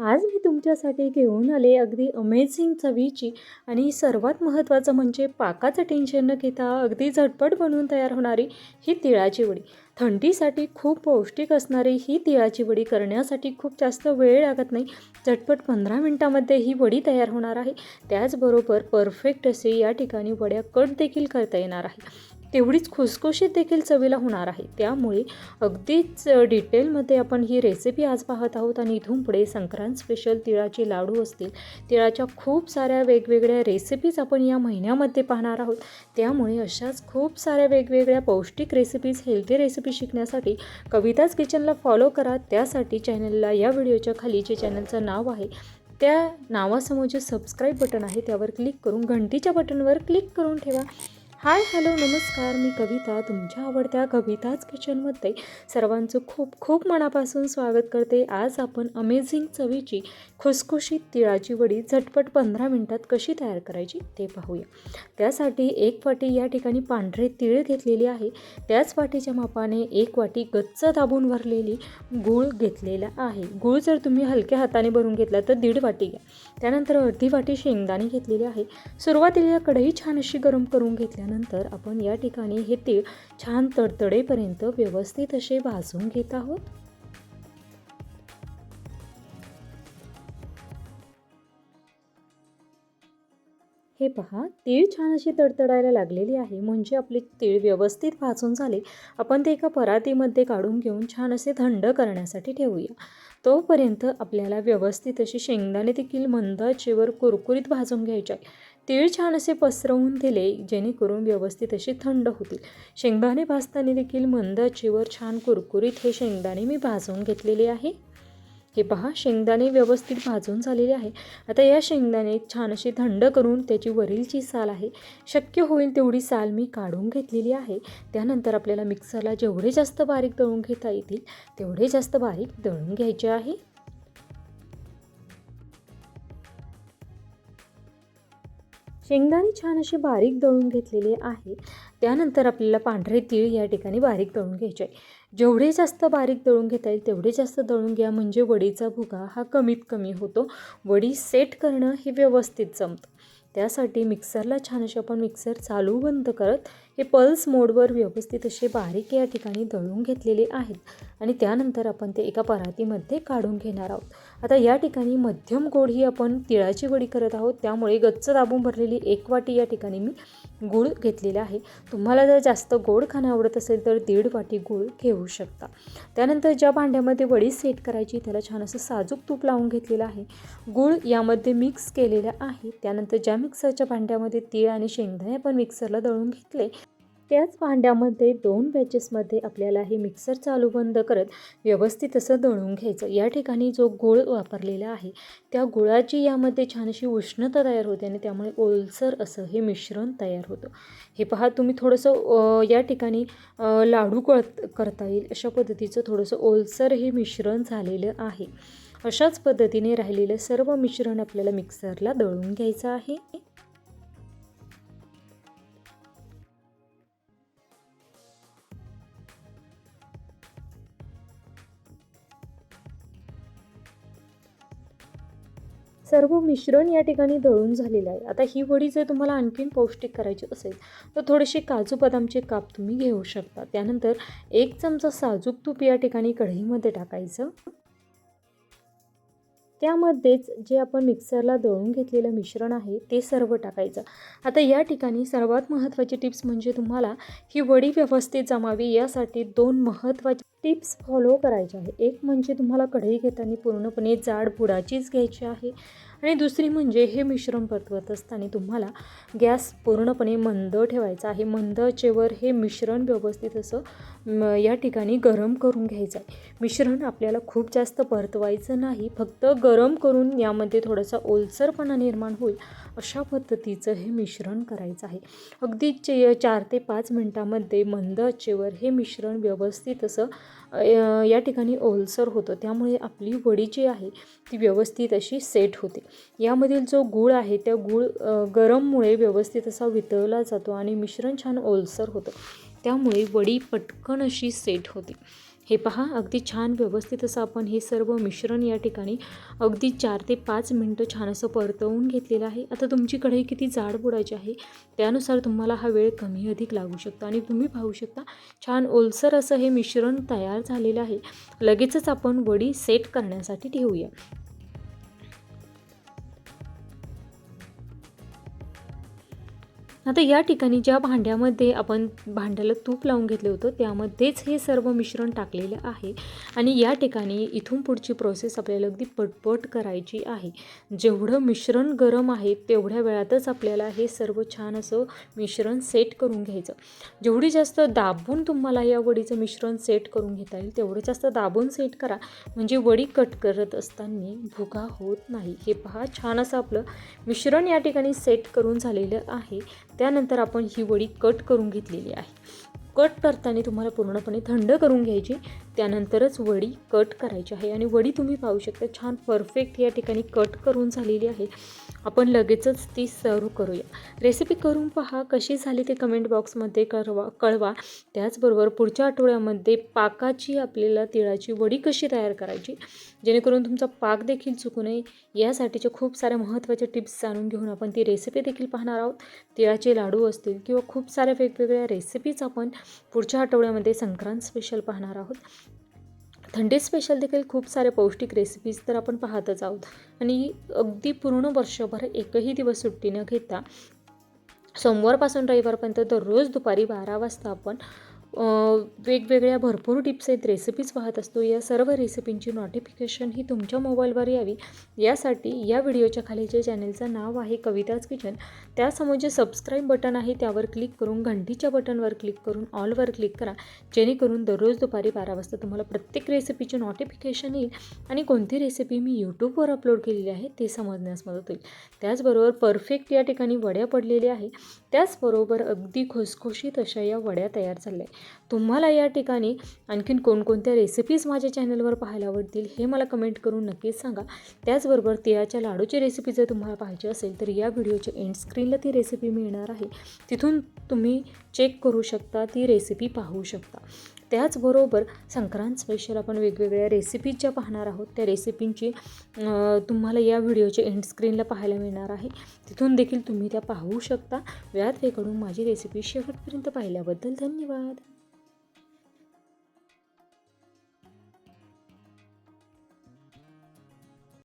आज मी तुमच्यासाठी घेऊन आले अगदी अमेझिंग चवीची आणि सर्वात महत्त्वाचं म्हणजे पाकाचं टेन्शन न घेता अगदी झटपट बनवून तयार होणारी ही तिळाची वडी. थंडीसाठी खूप पौष्टिक असणारी ही तिळाची वडी करण्यासाठी खूप जास्त वेळ लागत नाही. झटपट पंधरा मिनटामध्ये ही वडी तयार होणार आहे. त्याचबरोबर परफेक्ट असे या ठिकाणी वड्या कट देखील करता येणार आहे. तेवढीच खुसखुशीत देखील चवीला होणार आहे. त्यामुळे अगदीच डिटेलमध्ये आपण ही रेसिपी आज पाहत आहोत आणि इथून पुढे संक्रांत स्पेशल तिळाचे लाडू असतील तिळाच्या खूप साऱ्या वेगवेगळ्या रेसिपीज आपण या महिन्यामध्ये पाहणार आहोत. त्यामुळे अशाच खूप साऱ्या वेगवेगळ्या पौष्टिक रेसिपीज हेल्दी रेसिपी शिकण्यासाठी कविताच किचनला फॉलो करा. त्यासाठी चॅनलला या व्हिडिओच्या खाली जे चॅनलचं नाव आहे. त्या नावासमोर जे सबस्क्राईब बटन आहे त्यावर क्लिक करून घंटीच्या बटनवर क्लिक करून ठेवा. हाय हॅलो नमस्कार. मी कविता तुमच्या आवडत्या कविताच किचनमध्ये सर्वांचं खूप खूप मनापासून स्वागत करते. आज आपण अमेझिंग चवीची खुसखुशीत तिळाची वडी झटपट पंधरा मिनटात कशी तयार करायची ते पाहूया. त्यासाठी एक वाटी या ठिकाणी पांढरे तीळ घेतलेली आहे. त्याच वाटीच्या मापाने एक वाटी गच्च दाबून भरलेली गूळ घेतलेला आहे. गूळ जर तुम्ही हलक्या हाताने भरून घेतला तर दीड वाटी घ्या. त्यानंतर अर्धी वाटी शेंगदाणे घेतलेली आहे. सुरुवातीला कढई छान अशी गरम करून घेतल्यानंतर आपण या ठिकाणी हे तीळ छान तडतडेपर्यंत व्यवस्थित असे भाजून घेत आहोत. हे पहा तीळ छान अशी तडतडायला लागलेली आहे. म्हणजे आपले तीळ व्यवस्थित भाजून झाले. आपण ते एका परातीमध्ये काढून घेऊन छान असे थंड करण्यासाठी ठेवूया. तोपर्यंत आपल्याला व्यवस्थित अशी शेंगदाणे देखील मंद आचेवर कुरकुरीत भाजून घ्यायचे आहे. तीळ छान असे पसरवून दिले जेणेकरून व्यवस्थित असे थंड होतील. शेंगदाणे भाजताना देखील मंद आचेवर छान कुरकुरीत हे शेंगदाणे मी भाजून घेतलेले आहे. हे पहा शेंगदाणे व्यवस्थित भाजून झालेले आहे. आता या शेंगदाणे छान असे थंड करून त्याची वरीलची साल आहे. शक्य होईल तेवढी साल मी काढून घेतलेली आहे. त्यानंतर आपल्याला मिक्सरला जेवढे जास्त बारीक दळून घेता येतील तेवढे जास्त बारीक दळून घ्यायचे आहे. शेंगदाणे छान असे बारीक दळून घेतलेले आहे. त्यानंतर आपल्याला पांढरे तीळ या ठिकाणी बारीक दळून घ्यायचे आहे. जेवढे जास्त बारीक दळून घेता येईल तेवढे जास्त दळून घ्या. म्हणजे वडीचा भुगा हा कमीत कमी होतो. वडी सेट करणं हे व्यवस्थित जमतं. त्यासाठी मिक्सरला छान असे आपण मिक्सर चालू बंद करत हे पल्स मोडवर व्यवस्थित असे बारीक या ठिकाणी दळून घेतलेले आहेत. आणि त्यानंतर आपण ते एका परातीमध्ये काढून घेणार आहोत. आता या ठिकाणी मध्यम गोड ही आपण तिळाची वडी करत आहोत. त्यामुळे गच्च दाबून भरलेली एक वाटी या ठिकाणी मी गूळ घेतलेला आहे. तुम्हाला जर जास्त गोड खाणं आवडत असेल तर दीड वाटी गूळ घेऊ शकता. त्यानंतर ज्या भांड्यामध्ये वडी सेट करायची त्याला छान असं साजूक तूप लावून घेतलेलं आहे. गूळ यामध्ये मिक्स केलेलं आहे. त्यानंतर ज्या मिक्सरच्या भांड्यामध्ये तीळ आणि शेंगदाणे आपण मिक्सरला दळून घेतले त्याच भांड्यामध्ये दोन बॅचेसमध्ये आपल्याला हे मिक्सर चालू बंद करत व्यवस्थित असं दळून घ्यायचं. या ठिकाणी जो गूळ वापरलेला आहे त्या गुळाची यामध्ये छान अशी उष्णता तयार होते आणि त्यामुळे ओलसर असं हे मिश्रण तयार होतं. हे पहा तुम्ही थोडंसं या ठिकाणी लाडू कळत करता येईल. अशा पद्धतीचं थोडंसं ओलसर हे मिश्रण झालेलं आहे. अशाच पद्धतीने राहिलेलं सर्व मिश्रण आपल्याला मिक्सरला दळून घ्यायचं आहे. सर्व मिश्रण या ठिकाणी दळून झालेलं आहे. आता ही वडी जर तुम्हाला आणखीन पौष्टिक करायची असेल तर थोडेसे काजू बदामचे काप तुम्ही घेऊ शकता. त्यानंतर एक चमचा साजूक तूप या ठिकाणी कढईमध्ये टाकायचं. त्यामध्येच जे आपण मिक्सरला दळून घेतलेलं मिश्रण आहे ते सर्व टाकायचं. आता या ठिकाणी सर्वात महत्त्वाची टिप्स म्हणजे तुम्हाला ही वडी व्यवस्थित जमावी यासाठी दोन महत्त्वाचे टिप्स फॉलो करायचे आहे. एक म्हणजे तुम्हाला कढई घेताना पूर्णपणे जाड बुडाचीच घ्यायची आहे. आणि दुसरी म्हणजे हे मिश्रण परतवत असताना तुम्हाला गॅस पूर्णपणे मंद ठेवायचा आहे. मंद आचेवर हे मिश्रण व्यवस्थित असं या ठिकाणी गरम करून घ्यायचं आहे. मिश्रण आपल्याला खूप जास्त परतवायचं नाही. फक्त गरम करून यामध्ये थोडासा ओलसरपणा निर्माण होईल. अशा पद्धतीचं हे मिश्रण करायचं आहे. अगदी चे चार ते पाच मिनटामध्ये मंद आचेवर हे मिश्रण व्यवस्थित असं या ठिकाणी ओलसर होतं. त्यामुळे आपली वडी जी आहे ती व्यवस्थित अशी सेट होते. यामधील जो गूळ आहे त्या गूळ गरममुळे व्यवस्थित असा वितळला जातो आणि मिश्रण छान ओलसर होतं. त्यामुळे वडी पटकन अशी सेट होते. हे पहा अगदी छान व्यवस्थित असं आपण हे सर्व मिश्रण या ठिकाणी अगदी चार ते पाच मिनटं छान असं परतवून घेतलेलं आहे. आता तुमची कढई किती जाड बुडायची आहे त्यानुसार तुम्हाला हा वेळ कमी अधिक लागू शकतो. आणि तुम्ही पाहू शकता छान ओलसर असं हे मिश्रण तयार झालेलं आहे. लगेचच आपण वडी सेट करण्यासाठी ठेवूया. आता या ठिकाणी ज्या भांड्यामध्ये आपण भांड्याला तूप लावून घेतलं होतं त्यामध्येच हे सर्व मिश्रण टाकलेलं आहे. आणि या ठिकाणी इथून पुढची प्रोसेस आपल्याला अगदी पटपट करायची आहे. जेवढं मिश्रण गरम आहे तेवढ्या वेळातच आपल्याला हे सर्व छान असं मिश्रण सेट करून घ्यायचं. जेवढी जास्त दाबून तुम्हाला या वडीचं मिश्रण सेट करून घेता येईल तेवढं जास्त दाबून सेट करा. म्हणजे वडी कट करत असताना भुगा होत नाही. हे पहा छान असं आपलं मिश्रण या ठिकाणी सेट करून झालेलं आहे. त्यानंतर आपण ही वडी कट करून घेतलेली आहे. कट करताना तुम्हाला पूर्णपणे थंड करून घ्यायची. त्यानंतरच वडी कट करायची आहे. आणि वडी तुम्ही पाहू शकता छान परफेक्ट या ठिकाणी कट करून झालेली आहे. आपण लगेचच ती सर्व करूया. रेसिपी करून पहा कशी झाली ते कमेंट बॉक्समध्ये कळवा कळवा. त्याचबरोबर पुढच्या आठवड्यामध्ये पाकाची आपल्याला तिळाची वडी कशी तयार करायची जेणेकरून तुमचा पाक देखील चुकू नये. यासाठीच्या खूप साऱ्या महत्त्वाच्या टिप्स जाणून घेऊन आपण ती रेसिपी देखील पाहणार आहोत. तिळाचे लाडू असतील किंवा खूप साऱ्या वेगवेगळ्या रेसिपीज आपण पुढच्या आठवड्यामध्ये संक्रांत स्पेशल पाहणार आहोत. थंडी स्पेशल देखील खूप सारे पौष्टिक रेसिपीज तर आपण पाहतच आहोत. आणि अगदी पूर्ण वर्षभर एकही दिवस सुट्टी न घेता सोमवारपासून रविवारपर्यंत दररोज दुपारी बारा वाजता आपण वेगवेगळ्या भरपूर टिप्स आहेत रेसिपीज पाहत असतो. या सर्व रेसिपींची नोटिफिकेशन ही तुमच्या मोबाईलवर यावी. यासाठी या व्हिडिओच्या खाली जे चॅनलचं नाव आहे कविताज किचन त्यासमोर जे सबस्क्राईब बटन आहे त्यावर क्लिक करून घंटीच्या बटनवर क्लिक करून ऑलवर क्लिक करा. जेणेकरून दररोज दुपारी बारा वाजता तुम्हाला प्रत्येक रेसिपीचे नोटिफिकेशन येईल आणि कोणती रेसिपी मी यूट्यूबवर अपलोड केलेली आहे ते समजण्यास मदत होईल. त्याचबरोबर परफेक्ट या ठिकाणी वड्या पडलेल्या आहे त्याचबरोबर अगदी खुसखुशीत अशा या वड्या तयार झाल्या आहे तुम्हाला या ठिकाणी आणखीन कोणकोणत्या रेसिपीज माझ्या चॅनलवर पाहायला आवडतील हे मला कमेंट करून नक्कीच सांगा. त्याचबरोबर तिळाच्या लाडूची रेसिपी जर तुम्हाला पाहिजे असेल तर या व्हिडिओच्या एंड स्क्रीनला ती रेसिपी मिळणार आहे. तिथून तुम्ही चेक करू शकता ती रेसिपी पाहू शकता. त्याचबरोबर संक्रांत स्पेशल आपण वेगवेगळ्या रेसिपीज ज्या पाहणार आहोत त्या रेसिपींची तुम्हाला या व्हिडिओच्या एंड स्क्रीनला पाहायला मिळणार आहे. तिथून देखील तुम्ही त्या पाहू शकता. व्यात वेकडून माझी रेसिपी शेवटपर्यंत पाहिल्याबद्दल धन्यवाद.